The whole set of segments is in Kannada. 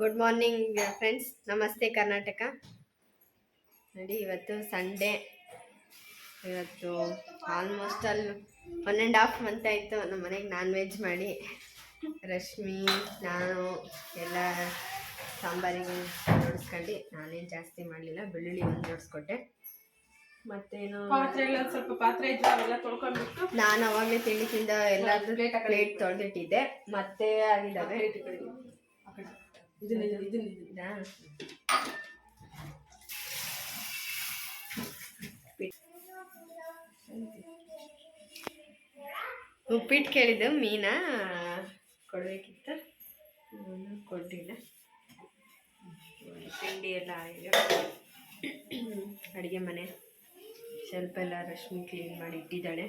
ಗುಡ್ ಮಾರ್ನಿಂಗ್ ಫ್ರೆಂಡ್ಸ್ ನಮಸ್ತೆ ಕರ್ನಾಟಕ ನೋಡಿ ಇವತ್ತು ಸಂಡೇ ಇವತ್ತು ಆಲ್ಮೋಸ್ಟ್ ಅಲ್ಲಿ ಒನ್ ಆ್ಯಂಡ್ ಹಾಫ್ ಮಂತ್ ಆಯಿತು. ನಮ್ಮ ಮನೆಗೆ ನಾನ್ ವೆಜ್ ಮಾಡಿ. ರಶ್ಮಿ ನಾನು ಎಲ್ಲ ಸಾಂಬಾರಿಗೆ ಜೋಡಿಸ್ಕೊಂಡು ನಾನೇನು ಜಾಸ್ತಿ ಮಾಡಲಿಲ್ಲ. ಬೆಳ್ಳುಳ್ಳಿ ಒಂದು ಜೋಡಿಸ್ಕೊಟ್ಟೆ ಮತ್ತೇನು? ಪಾತ್ರೆ ಎಲ್ಲ ಸ್ವಲ್ಪ ಪಾತ್ರೆ ಇದ್ದು ಅವೆಲ್ಲ ತೊಳ್ಕೊಂಡ್ಬಿಟ್ಟು ನಾನು ಅವಾಗಲೇ ತಿಂಡಿ ತಿಂದ ಎಲ್ಲಾದ್ರೂ ಪ್ಲೇಟ್ ತೊಳೆದಿಟ್ಟಿದ್ದೆ. ಮತ್ತೆ ಆಗಿದ್ದಾವೆ. ಇದನ್ನ ಇದನ್ನ ಇದನ್ನ ಇದನ್ನ. ಇದಾ? ಉಪ್ಪಿಟ್ಟು ಕೇಳಿದ್ದು ಮೀನಾ ಕೊಡಬೇಕಿತ್ತು. ಕೊಟ್ಟಿಲ್ಲ ತಿಂಡಿ ಎಲ್ಲ ಆಯಿತು ಅಡುಗೆ ಮನೆ. ಸ್ವಲ್ಪ ಎಲ್ಲ ರಶ್ಮಿ ಕ್ಲೀನ್ ಮಾಡಿ ಇಟ್ಟಿದ್ದಾಳೆ.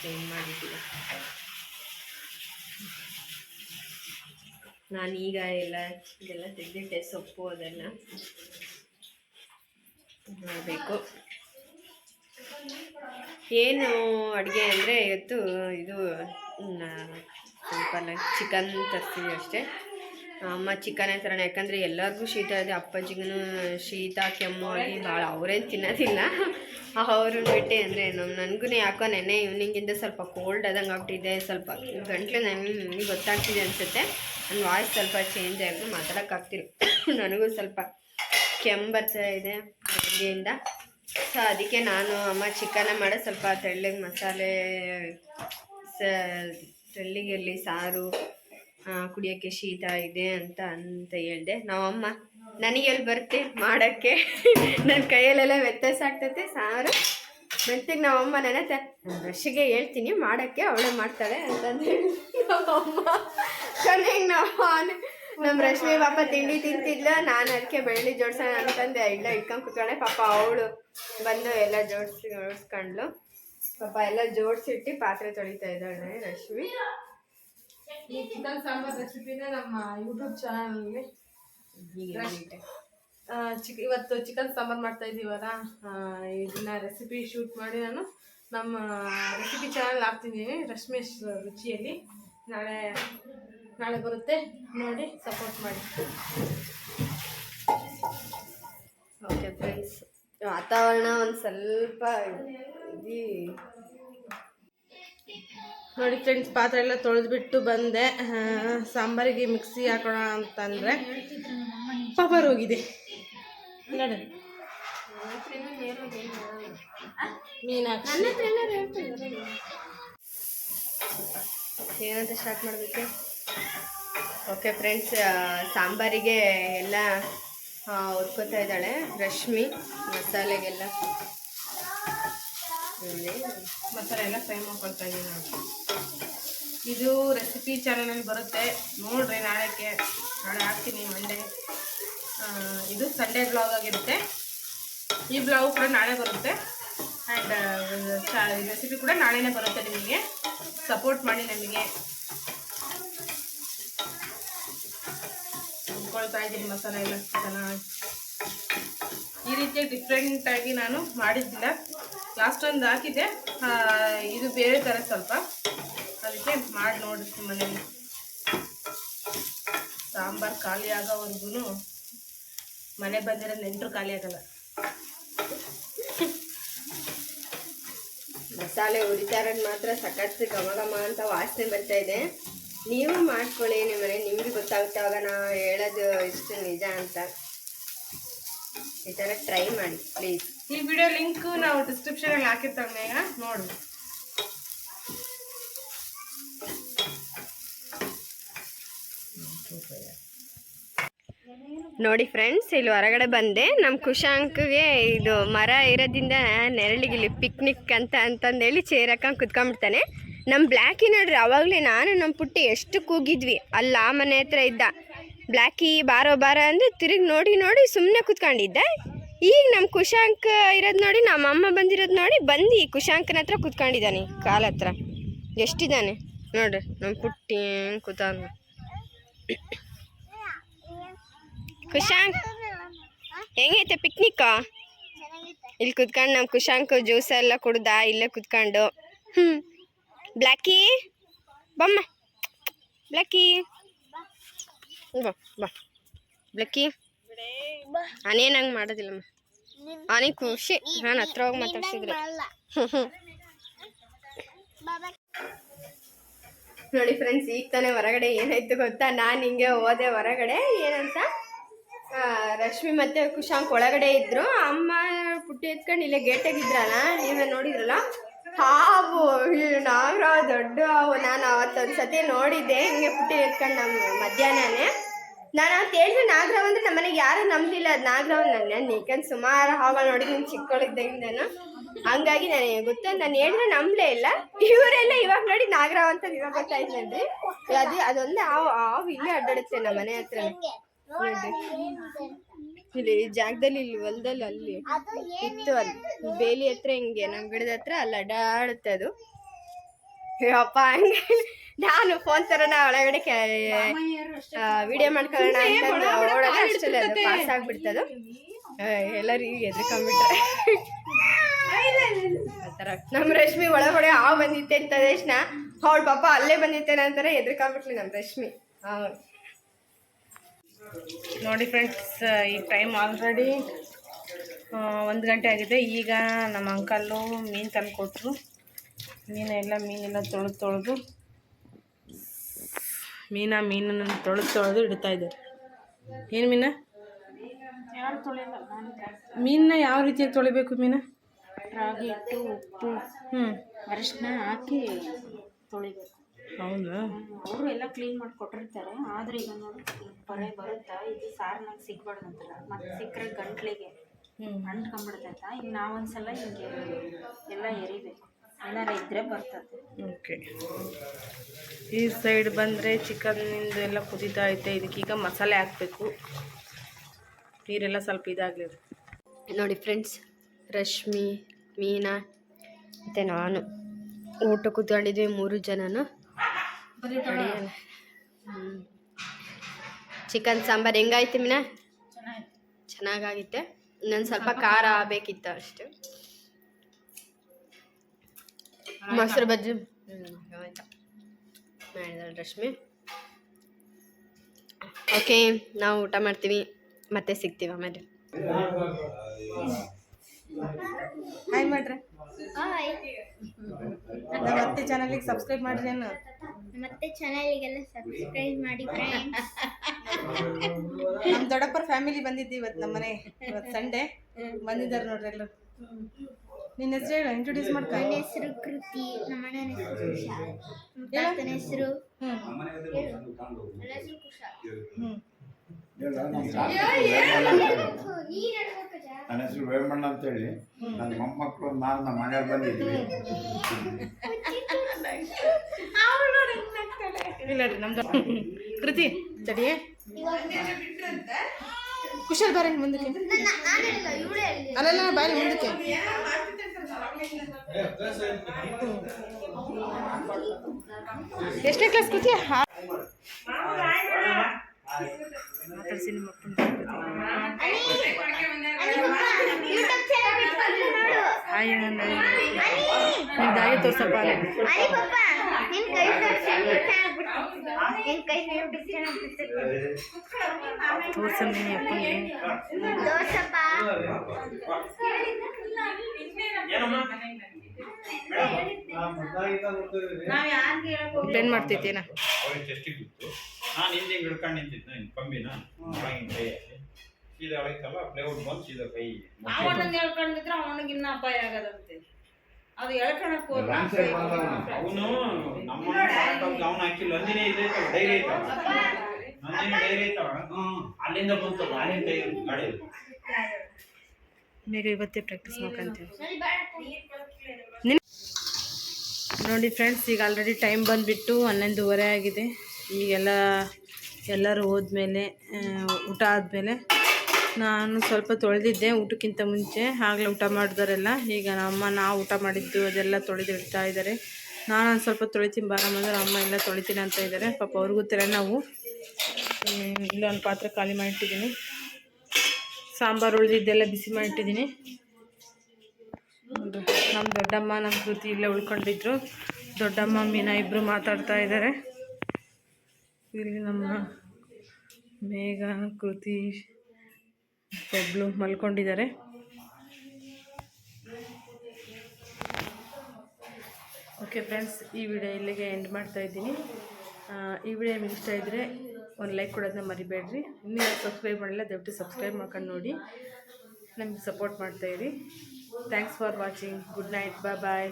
ಕ್ಲೀನ್ ಮಾಡಿಟ್ಟಿದ್ದೆ ನಾನು ಈಗ ಎಲ್ಲ ಇದೆಲ್ಲ ತೆಗೆದಿಟ್ಟೆ ಸೊಪ್ಪು ಅದೆಲ್ಲ. ಮಾಡಬೇಕು ಏನು ಅಡುಗೆ ಅಂದರೆ ಇವತ್ತು ಇದು ಸ್ವಲ್ಪ ಚಿಕನ್ ತರ್ತೀವಿ ಅಷ್ಟೇ. ಅಮ್ಮ ಚಿಕನೇ ತರೋಣ ಯಾಕಂದರೆ ಎಲ್ಲರಿಗೂ ಶೀತ ಇದೆ. ಅಪ್ಪಾಜಿಗೂ ಶೀತ, ಕೆಮ್ಮು ಆಗಿ ಭಾಳ ಅವರೇನು ತಿನ್ನೋದಿಲ್ಲ. ಅವ್ರನ್ನ ಬಿಟ್ಟೆ ಅಂದರೆ ನಮ್ಮ ನನಗೂ ಯಾಕೋ ನೆನ್ನೆ ಇವ್ನಿಂಗಿಂದ ಸ್ವಲ್ಪ ಕೋಲ್ಡ್ ಆದಂಗೆ ಆಗ್ಬಿಟ್ಟಿದೆ. ಸ್ವಲ್ಪ ಗಂಟ್ಲು ನನಗೆ ನನಗೆ ಗೊತ್ತಾಗ್ತಿದೆ ಅನಿಸುತ್ತೆ. ನನ್ನ ವಾಯ್ಸ್ ಸ್ವಲ್ಪ ಚೇಂಜ್ ಆಗಿ ಮಾತಾಡೋಕ್ಕಾಗ್ತಿಲ್ಲ ನನಗೂ ಸ್ವಲ್ಪ ಕೆಮ್ಮು ಬರ್ತಾ ಇದೆ ಬೆಳಗ್ಗೆಯಿಂದ ಸೊ ಅದಕ್ಕೆ ನಾನು ಅಮ್ಮ ಚಿಕನ ಮಾಡೋ. ಸ್ವಲ್ಪ ತೆಳ್ಳಗೆ ಮಸಾಲೆ, ಸ ತೆಳ್ಳಿಗೆಲ್ಲಿ ಸಾರು ಕುಡಿಯೋಕ್ಕೆ ಶೀತ ಇದೆ ಅಂತ ಅಂತ ಹೇಳಿದೆ. ನಾವಮ್ಮ ನನಗೆ ಎಲ್ಲಿ ಬರುತ್ತೆ ಮಾಡೋಕ್ಕೆ? ನನ್ನ ಕೈಯಲ್ಲೆಲ್ಲ ವ್ಯತ್ಯಾಸ ಆಗ್ತೈತೆ, ಸಾರು. ಮತ್ತೆ ನಾವಮ್ಮ ನನ್ನ ರಶಿಗೆ ಹೇಳ್ತೀನಿ, ಮಾಡೋಕ್ಕೆ ಅವಳೇ ಮಾಡ್ತಾಳೆ ಅಂತಂದು ಹೇಳಿ. ನಮ್ಮಮ್ಮ ಕೊನೆಗೆ ನಾವು ನಮ್ಮ ರಶ್ಮಿ ಪಾಪ ತಿಂಡಿ ತಿಂತಿದ್ಲ, ನಾನು ಅದಕ್ಕೆ ಬೆಳ್ಳಿ ಜೋಡ್ಸೋಣ ಅಂತಂದೆ. ಇಲ್ಲ, ಇಟ್ಕೊಂಡು ಕುತ್ಕೊಂಡೆ. ಪಾಪ ಅವಳು ಬಂದು ಎಲ್ಲ ಜೋಡಿಸಿ ಜೋಡಿಸ್ಕೊಂಡ್ಲು ಪಾಪ ಎಲ್ಲ ಜೋಡಿಸಿಟ್ಟು ಪಾತ್ರೆ ತೊಳಿತಾ ಇದ್ದಾಳೆ ರಶ್ಮಿ ಈ ಚಿಕನ್ ಸಾಂಬಾರ್ ರೆಸಿಪಿನ ನಮ್ಮ ಯೂಟ್ಯೂಬ್ ಚಾನಲ್ಗೆ. ಚಿಕ್ ಇವತ್ತು ಚಿಕನ್ ಸಾಂಬಾರ್ ಮಾಡ್ತಾ ಇದ್ದೀವಲ್ಲ ಇದನ್ನ ರೆಸಿಪಿ ಶೂಟ್ ಮಾಡಿ ನಾನು ನಮ್ಮ ರೆಸಿಪಿ ಚಾನಲ್ ಹಾಕ್ತಿದ್ದೀನಿ ರಶ್ಮೇಶ್ ರುಚಿಯಲ್ಲಿ. ನಾಳೆ ನಾಳೆ ಬರುತ್ತೆ. ನೋಡಿ ಸಪೋರ್ಟ್ ಮಾಡಿ. ಓಕೆ ಫ್ರೆಂಡ್ಸ್ ವಾತಾವರಣ ಒಂದು ಸ್ವಲ್ಪ ಇದು ನೋಡಿ ಫ್ರೆಂಡ್ಸ್, ಪಾತ್ರೆ ಎಲ್ಲ ತೊಳೆದ್ಬಿಟ್ಟು ಬಂದೆ. ಸಾಂಬಾರಿಗೆ ಮಿಕ್ಸಿ ಹಾಕೋಣ ಅಂತಂದರೆ ಪವರ್ ಹೋಗಿದೆ. ನೋಡಿ ಮೀನಾಕ್ಷಿ. ಏನಂತ ಸ್ಟಾರ್ಟ್ ಮಾಡಬೇಕು? ಓಕೆ ಫ್ರೆಂಡ್ಸ್ ಸಾಂಬಾರಿಗೆ ಎಲ್ಲ ಹುರ್ಕೋತಾ ಇದ್ದಾಳೆ ರಶ್ಮಿ, ಮಸಾಲೆಗೆಲ್ಲ. ನೋಡಿ ಮಸಾಲೆ ಎಲ್ಲ ಫ್ರೈ ಮಾಡ್ಕೊಳ್ತಾ ಇದ್ದೀನಿ ನೋಡಿ ಇದು ರೆಸಿಪಿ ಚಾನಲಲ್ಲಿ ಬರುತ್ತೆ. ನೋಡ್ರಿ ನಾಳೆಗೆ. ನಾಳೆ ಹಾಕ್ತೀನಿ ಮಂಡೆ ಇದು ಸಂಡೇ ಬ್ಲಾಗ್ ಆಗಿರುತ್ತೆ. ಈ ಬ್ಲಾಗ್ ಕೂಡ ನಾಳೆ ಬರುತ್ತೆ. ಆ್ಯಂಡ್ ರೆಸಿಪಿ ಕೂಡ ನಾಳೆನೇ ಬರುತ್ತೆ ನಿಮಗೆ. ಸಪೋರ್ಟ್ ಮಾಡಿ ನಮಗೆ. ಅಂದ್ಕೊಳ್ತಾ ಇದ್ದೀನಿ ಮಸಾಲೆ ಎಲ್ಲ ಚೆನ್ನಾಗಿ. ಈ ರೀತಿಯಾಗಿ ಡಿಫ್ರೆಂಟಾಗಿ ನಾನು ಮಾಡಿದ್ದಿಲ್ಲ. ಲಾಸ್ಟ್ ಒಂದು ಹಾಕಿದ್ದೆ ಇದು ಬೇರೆ ಥರ ಸ್ವಲ್ಪ. ಅದಕ್ಕೆ ಮಾಡಿ ನೋಡಿ ಮನೇಲಿ ಸಾಂಬಾರು ಖಾಲಿ ಆಗೋವರೆಗೂ ಮನೆ ಬಂದಿರೋ ನೆಂಟರು ಖಾಲಿ ಆಗಲ್ಲ. ಮಸಾಲೆ ಇರೋದು ಮಾತ್ರ ಸಖತ್ ಘಮ ಘಮ ಅಂತ ವಾಸನೆ ಬರ್ತಾ ಇದೆ. ನೀವು ಮಾಡ್ಕೊಳ್ಳಿ ನಿಮ್ಮ ಮನೆ ನಿಮ್ಗೆ ಗೊತ್ತಾಗುತ್ತೆ ಅವಾಗ ನಾವು ಹೇಳೋದು ಇಷ್ಟು ನಿಜ ಅಂತ. ಈ ಥರ ಟ್ರೈ ಮಾಡಿ ಪ್ಲೀಸ್ ಈ ವಿಡಿಯೋ ಲಿಂಕ್ ನಾವು ಡಿಸ್ಕ್ರಿಪ್ಷನ್ ಅಲ್ಲಿ ಬೇಗ ನೋಡು. ನೋಡಿ ಫ್ರೆಂಡ್ಸ್ ಇಲ್ಲಿ ಹೊರಗಡೆ ಬಂದೆ. ನಮ್ಮ ಕುಶಾಂಕ್ಗೆ ಇದು ಮರ ಇರೋದ್ರಿಂದ ನೆರಳಿಗೆ ಇಲ್ಲಿ ಪಿಕ್ನಿಕ್ ಅಂತ ಅಂತಂದೇಳಿ ಚೇರ್ ಹಾಕೊಂಡು ಕುತ್ಕೊಂಡ್ಬಿಡ್ತಾನೆ. ನಮ್ಮ ಬ್ಲ್ಯಾಕಿ ನೋಡ್ರಿ, ಅವಾಗಲೇ ನಾನು ನಮ್ಮ ಪುಟ್ಟಿ ಎಷ್ಟು ಕೂಗಿದ್ವಿ. ಅಲ್ಲಿ ಆ ಮನೆ ಹತ್ರ ಇದ್ದ. ಬ್ಲ್ಯಾಕಿ ಬಾರೋ ಬಾರೋ ಅಂದರೆ ತಿರುಗಿ ನೋಡಿ ನೋಡಿ ಸುಮ್ಮನೆ ಕುತ್ಕೊಂಡಿದ್ದ. ಈಗ ನಮ್ಮ ಕುಶಾಂಕ್ ಇರೋದು ನೋಡಿ ನಮ್ಮ ಅಮ್ಮ ಬಂದಿರೋದು ನೋಡಿ, ಬಂದು ಕುಶಾಂಕನ ಹತ್ರ ಕುತ್ಕೊಂಡಿದ್ದಾನೆ ಕಾಲ ಹತ್ರ. ಎಷ್ಟಿದ್ದಾನೆ? ನೋಡ್ರಿ ನಮ್ಮ ಪುಟ್ಟಿ ಕೂತಾನ. ಕುಶಾಂಕ್, ಹೆಂಗೈತೆ ಪಿಕ್ನಿಕ್ ಇಲ್ಲಿ ಕುತ್ಕೊಂಡು ನಮ್ಮ ಕುಶಾಂಕ್ ಜ್ಯೂಸ್ ಎಲ್ಲ ಕುಡ್ದ, ಇಲ್ಲೇ ಕುತ್ಕೊಂಡು. ಹ್ಞೂ ಬ್ಲ್ಯಾಕಿ ಬಮ್ಮ. ಬ್ಲ್ಯಾಕಿ ಬಾ ಬಾ. ಬ್ಲ್ಯಾಕಿ ನಾನೇನು ಹಂಗೆ ಮಾಡೋದಿಲ್ಲಮ್ಮ. ಅವನಿಗೆ ಖುಷಿ ನಾನು ಹತ್ರ ಹೋಗಿ ಮಾತಾಡ್ಸಿದ್ರೆ ನೋಡಿ ಫ್ರೆಂಡ್ಸ್ ಈಗ ತಾನೇ ಹೊರಗಡೆ ಏನಾಯ್ತು ಗೊತ್ತಾ? ನಾನು ಹಿಂಗೆ ಹೋದೆ ಹೊರಗಡೆ, ಏನಂತ? ರಶ್ಮಿ ಮತ್ತೆ ಕುಶಾಂಕ್ ಒಳಗಡೆ ಇದ್ರು. ಅಮ್ಮ ಪುಟ್ಟಿ ಎತ್ಕೊಂಡು ಇಲ್ಲೇ ಗೇಟಾಗಿದ್ರಲ್ಲ ನೀವೇ ನೋಡಿದ್ರಲ್ಲ? ಹಾವು ನಾಗರಾವ್ ದೊಡ್ಡ ಹಾವು. ನಾನು ಅವತ್ತೊಂದ್ಸತಿ ನೋಡಿದ್ದೆ, ಹಿಂಗೆ ಪುಟ್ಟಿ ಎತ್ಕೊಂಡು ನಮ್ಮ ಮಧ್ಯಾಹ್ನನೇ. ನಾನು ಅಂತ ಹೇಳಿದ್ರೆ ನಾಗರಾವ್ ಅಂದ್ರೆ ನಮ್ಮನೆಗೆ ಯಾರು ನಂಬಲಿಲ್ಲ. ಅದು ನಾಗರಾವ್ ನನ್ನ ನೀಕಂದ್ ಸುಮಾರು ಹಾವಲ್ ನೋಡಿದ್ದೀನಿ ಚಿಕ್ಕವಳಿದ್ದಾಗಿಂದನು ಹಂಗಾಗಿ ನನಗೆ ಗೊತ್ತ? ನಾನು ಹೇಳಿದ್ರೆ ನಂಬಲೇ ಇಲ್ಲ. ಇವರೆಲ್ಲ ಇವಾಗ ನೋಡಿ ನಾಗರಾವ್ ಅಂತ ಇವಾಗ ಅದು, ಅದೊಂದು ಹಾವು ಹಾವು ಇಲ್ಲೇ ಅಡ್ಡಾಡುತ್ತೆ ನಮ್ಮ ಮನೆ ಹತ್ರ. ಇಲ್ಲಿ ಜಾಗದಲ್ಲಿ, ಇಲ್ಲಿ ಹೊಲದಲ್ಲಿ, ಅಲ್ಲಿ ಇತ್ತು ಅಲ್ಲಿ. ಬೇಲಿ ಹತ್ರ ಹಿಂಗೆ ನಮ್ಮ ಗಿಡದ ಹತ್ರ ಅಲ್ಲಿ ಅಡ್ಡಾಡುತ್ತೆ ಅದು. ಅಪ್ಪ ಹಂಗೆ ನಾನು ಫೋನ್ ತರನ ಒಳಗಡೆ ವಿಡಿಯೋ ಮಾಡ್ಕೊಳ್ಳೋಣ ಅದು ಪಾಸ್ ಆಗ್ಬಿಡ್ತದ. ಎಲ್ಲರಿಗೂ ಎದ್ಕೊಂಡ್ಬಿಟ್ರೆ ಆತರ ನಮ್ಮ ರಶ್ಮಿ ಒಳಗಡೆ ಆ ಬಂದಿತ್ತೆ ಅಂತ ತಕ್ಷಣ ಅವಳ ಪಾಪ ಅಲ್ಲೇ ಬಂದಿತ್ತೇನೆ ಅಂತಾರೆ ಎದ್ಕೊಂಡ್ಬಿಟ್ಲಿ ನಮ್ಮ ರಶ್ಮಿ. ಹಾಂ ನೋಡಿ ಫ್ರೆಂಡ್ಸ್ ಈ ಟೈಮ್ ಆಲ್ರೆಡಿ ಒಂದು ಗಂಟೆ ಆಗಿದೆ. ಈಗ ನಮ್ಮ ಅಂಕಲ್ಲು ಮೀನು ತಂದು ಕೊಟ್ಟರು ಮೀನೆಲ್ಲ ಮೀನೆಲ್ಲ ತೊಳೆದು ತೊಳೆದು ಮೀನ ಮೀನನ್ನು ತೊಳೆದು ತೊಳೆದು ಇಡ್ತಾ ಇದ್ದಾರೆ. ಏನು ಮೀನ? ಮೀನನ್ನ ಯಾವ ರೀತಿಯಾಗಿ ತೊಳಿಬೇಕು ಮೀನ? ರಾಗಿ ಹಿಟ್ಟು ಉಪ್ಪು ಹ್ಞೂ ಅರಿಶಿನ ಹಾಕಿ ತೊಳಿಬೇಕು. ಹೌದಾ? ಅವರು ಎಲ್ಲ ಕ್ಲೀನ್ ಮಾಡಿ ಕೊಟ್ಟಿರ್ತಾರೆ. ಆದ್ರೆ ಈಗ ನೋಡಿ ಬರೆ ಬರುತ್ತಾ? ಇದು ಸಿಗ್ಬಾರ್ದು ಸಿಗ್ಬಾರ್ದಂತಲ್ಲ ಮತ್ತೆ ಸಿಕ್ಕರೆ ಗಂಟ್ಲಿಗೆ ಹ್ಞೂ ಅಂಟ್ಕೊಂಡ್ಬಿಡ್ತೈತ? ಈಗ ನಾವೊಂದ್ಸಲ ಹಿಂಗೆ ಎಲ್ಲ ಎರಿಬೇಕು. ಏನಾರ ಇದ್ರೆ ಬರ್ತದೆ. ಓಕೆ ಈ ಸೈಡ್ ಬಂದರೆ ಚಿಕನ್ನಿಂದ ಎಲ್ಲ ಕುದೀತಾ ಐತೆ. ಈಗ ಮಸಾಲೆ ಹಾಕಬೇಕು. ನೀರೆಲ್ಲ ಸ್ವಲ್ಪ ಇದಾಗಲಿ. ನೋಡಿ ಫ್ರೆಂಡ್ಸ್ ರಶ್ಮಿ ಮೀನಾ ಮತ್ತು ನಾನು. ಊಟ ಕೂತ್ಕೊಂಡಿದ್ವಿ ಮೂರು ಜನನು. ಚಿಕನ್ ಸಾಂಬಾರು ಹೆಂಗಾಯ್ತು ಮೀನಾ? ಚೆನ್ನಾಗಾಗಿತ್ತೆ. ಇನ್ನೊಂದು ಸ್ವಲ್ಪ ಖಾರ. ಬೇಕಿತ್ತು ಅಷ್ಟೇ. ಮೊಸರು ಬಜ್ಜಿ. ಮಾಡಿದಾಳೆ ರಶ್ಮಿ. ಓಕೆ ನಾವು ಊಟ ಮಾಡ್ತೀವಿ. ಮತ್ತೆ ಸಿಗ್ತೀವಿ ಆಮೇಲೆ. ಹಾಯ್ ಮಾಡ್ರಿ ನಮ್ಮ ಮತ್ತೆ ಚಾನಲಿಗೆ ಸಬ್ಸ್ಕ್ರೈಬ್ ಮಾಡ್ರಿ ಏನು ಮತ್ತೆ ಚಾನಲಿಗೆಲ್ಲ ಸಬ್ಸ್ಕ್ರೈಬ್ ಮಾಡಿ ಫ್ರೆಂಡ್ಸ್ ನಮ್ಮ ದೊಡ್ಡಪ್ಪರ ಫ್ಯಾಮಿಲಿ ಬಂದಿದ್ದು ಇವತ್ತು ನಮ್ಮನೆ. ಇವತ್ತು ಸಂಡೇ ಬಂದಿದ್ದಾರೆ ನೋಡ್ರಿ ಎಲ್ಲರೂ. ನಿನ್ನ ಹೆಸರು ಹೇಳು ಇಂಟ್ರೊಡ್ಯೂಸ್ ಮಾಡ್ಕೊ. ನನ್ನ ಹೆಸರು ಕೃತಿ ನಮ್ಮ ಅಣ್ಣನ ಹೆಸರು ಕುಶಾಲ್. ನಮ್ಮ ತಾತನ ಹೆಸರು ಹ್ಞೂ ನನ್ನ ಹೆಸರು ವೇಮಣ್ಣ ಅಂತೇಳಿ. ನನ್ನ ಮೊಮ್ಮಕ್ಕಳು ನಾನು ನಮ್ಮ ಮನೆಯಲ್ಲಿ ಬಂದಿದ್ವಿ ಇಲ್ಲ ರೀ ನಮ್ದು ಕೃತಿ ತಡಿ ಕುಶಲ್ ಬಾರಿ ಮುಂದಕ್ಕೆ. ಅಲ್ಲೆಲ್ಲ ಬಾರಿ ಮುಂದಕ್ಕೆ. ಎಷ್ಟನೇ ಕ್ಲಾಸ್ ಕೃತಿ ಮಾತಾಡ್ಸಿ ನಿಮ್ಮ ಯೂಟ್ಯೂಬ್ ಚಾನಲ್ ಬಿಟ್ಕೊಂಡು ನೋಡು ಹಾಯ್ ನಿಮ್ಮ ದಾಯಿ ತೋರ್ಸಪ್ಪ ಅಲ್ಲಿ. ಅರೆ ಪಪ್ಪ ನಿನ್ ಕೈ ತೋರಿಸಿ ಯೂಟ್ಯೂಬ್ ಚಾನಲ್ ಬಿಟ್ಟು ನಿನ್ ಕೈ ಯೂಟ್ಯೂಬ್ ಚಾನಲ್ ಬಿಟ್ಟು ತೋರ್ಸು ನೀನು ಅಪ್ಪನಿಗೆ ದೋಸಪ್ಪ ಮಾಡ್ತಿದ್ದೀನ ಚೆಸ್ಟಿಗೆ ಬಿತ್ತು ನಾನು ಹಿಂದೆ ಹಿಡ್ಕೊಂಡು ನಿಂತಿದ್ನ ಹಿಂಗೆ ಕಂಬಿನ. ಒಳಗಿನ ಕೈಯಲ್ಲಿ ಸೀದಾ ಒಳಗಿತ್ತಲ್ಲ ಪ್ಲೇಔಟ್ ಬಂದು ಸೀದಾ ಕೈ ಅವನನ್ನ ಹೇಳ್ಕೊಂಡಿದ್ರೆ ಅವನಿಗಿನ್ನ ಅಪಾಯ ಆಗದಂತೆ. ಅದು ಹೇಳ್ಕೊಳಕ್ ಅವನು ನಮ್ಮ ಅವನು ಹಾಕಿಲ್ಲ ನಂದಿನಿ ಇದೆ ಡೈರಿ ಐತವ ನಂದಿನಿ ಡೈರಿ ಐತವ ಅಲ್ಲಿಂದ ಬಂತು ಗಾಡಿ ಬೇಗ ಇವತ್ತೇ ಪ್ರಾಕ್ಟೀಸ್ ಮಾಡ್ಕೊಂತೀವಿ. ನೋಡಿ ಫ್ರೆಂಡ್ಸ್ ಈಗ ಆಲ್ರೆಡಿ ಟೈಮ್ ಬಂದುಬಿಟ್ಟು ಹನ್ನೊಂದುವರೆ ಆಗಿದೆ. ಈಗೆಲ್ಲ ಎಲ್ಲರೂ ಹೋದ್ಮೇಲೆ ಊಟ ಆದಮೇಲೆ ನಾನು ಸ್ವಲ್ಪ ತೊಳೆದಿದ್ದೆ ಊಟಕ್ಕಿಂತ ಮುಂಚೆ. ಆಗಲೇ ಊಟ ಮಾಡಿದವರೆಲ್ಲ. ಈಗ ನಮ್ಮ ನಾವು ಊಟ ಮಾಡಿದ್ದು ಅದೆಲ್ಲ ತೊಳೆದು ಇಡ್ತಾ ಇದ್ದಾರೆ. ನಾನು ಒಂದು ಸ್ವಲ್ಪ ತೊಳಿತೀನಿ ಬಾರಮ್ಮ ಅಂದ್ರೆ ಅಮ್ಮ ಎಲ್ಲ ತೊಳಿತೀನಿ ಅಂತ ಇದ್ದಾರೆ. ಪಾಪ ಅವ್ರಿಗೂ ನಾವು ಇಲ್ಲೊಂದು ಪಾತ್ರೆ ಖಾಲಿ ಮಾಡಿಟ್ಟಿದ್ದೀನಿ. ಸಾಂಬಾರು ಉಳಿದಿದ್ದೆಲ್ಲ ಬಿಸಿ ಮಾಡಿಟ್ಟಿದ್ದೀನಿ. ನಮ್ಮ ದೊಡ್ಡಮ್ಮ ನಮ್ಮ ಕೃತಿ ಇಲ್ಲೇ ಉಳ್ಕೊಂಡಿದ್ರು. ದೊಡ್ಡಮ್ಮ, ಮೀನ ಇಬ್ಬರು ಮಾತಾಡ್ತಾ ಇದ್ದಾರೆ ಇಲ್ಲಿ ನಮ್ಮ ಮೇಘ, ಕೃತಿ, ಬಬ್ಲು ಮಲ್ಕೊಂಡಿದ್ದಾರೆ. ಓಕೆ ಫ್ರೆಂಡ್ಸ್ ಈ ವಿಡಿಯೋ ಇಲ್ಲಿಗೆ ಎಂಡ್ ಮಾಡ್ತಾ ಇದ್ದೀನಿ. ಈ ವಿಡಿಯೋ ಇಷ್ಟ ಇದ್ದರೆ ಒಂದು ಲೈಕ್ ಕೊಡೋದನ್ನ ಮರಿಬೇಡ್ರಿ. ಇನ್ನೂ ಸಬ್ಸ್ಕ್ರೈಬ್ ಮಾಡಿಲ್ಲ, ದಯವಿಟ್ಟು ಸಬ್ಸ್ಕ್ರೈಬ್ ಮಾಡ್ಕೊಂಡು ನೋಡಿ. ನಮಗೆ support ಮಾಡ್ತಾಯಿರಿ thanks for watching good night bye bye